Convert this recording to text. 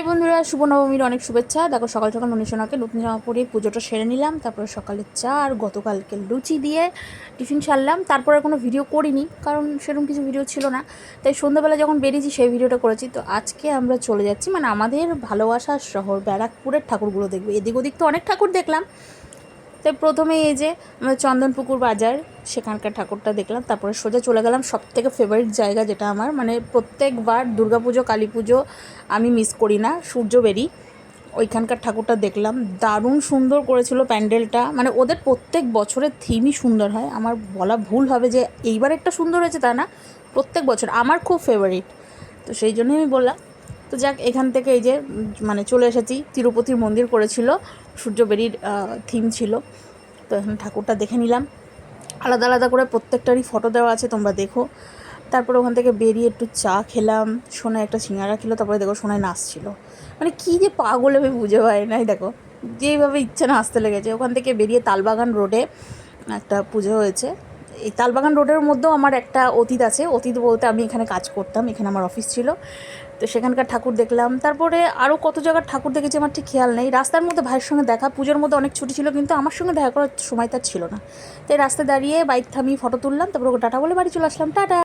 High বন্ধুরা, শুভ নবমীর অনেক শুভেচ্ছা। দেখো, সকাল সকাল মনীষণাকে নতুন জামা পরে পুজোটা সেরে নিলাম। তারপরে সকালে চা আর গতকালকে লুচি দিয়ে টিফিন সারলাম। তারপরে কোনো ভিডিও করিনি, কারণ সেরকম কিছু ভিডিও ছিল না। তাই সন্ধ্যাবেলা যখন বেরিয়েছি, সেই ভিডিওটা করেছি। তো আজকে আমরা চলে যাচ্ছি মানে আমাদের ভালোবাসার শহর, ব্যারাকপুরের ঠাকুরগুলো দেখব। এদিক ওদিক তো অনেক ঠাকুর দেখলাম। তাই প্রথমে এই যে আমাদের চন্দনপুকুর বাজার, সেখানকার ঠাকুরটা দেখলাম, তারপরে সোজা চলে গেলাম সব থেকে ফেভারিট জায়গা যেটা আমার মানে প্রত্যেকবার দুর্গাপুজো কালী পুজো আমি মিস করি না সূর্যবেরি ওইখানকার ঠাকুরটা দেখলাম, দারুণ সুন্দর করেছিল প্যান্ডেলটা মানে ওদের প্রত্যেক বছরের থিমই সুন্দর হয়। আমার বলা ভুল হবে যে এইবার একটা সুন্দর হয়েছে তা না, প্রত্যেক বছর। আমার খুব ফেভারিট তো সেই জন্যই আমি বললাম তো যাক, এখান থেকে এই যে মানে চলে এসেছি। তিরুপতির মন্দির করেছিল, সূর্যবেরির থিম ছিল। তো এখানে ঠাকুরটা দেখে নিলাম। আলাদা আলাদা করে প্রত্যেকটারই ফটো দেওয়া আছে, তোমরা দেখো। তারপরে ওখান থেকে বেরিয়ে একটু চা খেলাম। সোনায় একটা সিঙ্গারা খেলো, তারপরে দেখো সোনায় নাচছিল মানে কী যে পাগল, আমি বুঝে পাই নাই, দেখো। যেইভাবে ইচ্ছে নাচতে লেগেছে। ওখান থেকে বেরিয়ে তালবাগান রোডে একটা পুজো হয়েছে। এই তালবাগান রোডের মধ্যেও আমার একটা অতীত আছে। অতীত বলতে আমি এখানে কাজ করতাম, এখানে আমার অফিস ছিল। তো সেখানকার ঠাকুর দেখলাম। তারপরে আরও কত জায়গার ঠাকুর দেখেছি আমার ঠিক খেয়াল নেই। রাস্তার মধ্যে ভাইয়ের সঙ্গে দেখা, পুজোর মধ্যে অনেক ছুটি ছিল কিন্তু আমার সঙ্গে দেখা করার সময় তার ছিল না। তাই রাস্তায় দাঁড়িয়ে বাইক থামিয়ে ফটো তুললাম, তারপর ওকে টাটা বলে বাড়ি চলে আসলাম। টাটা!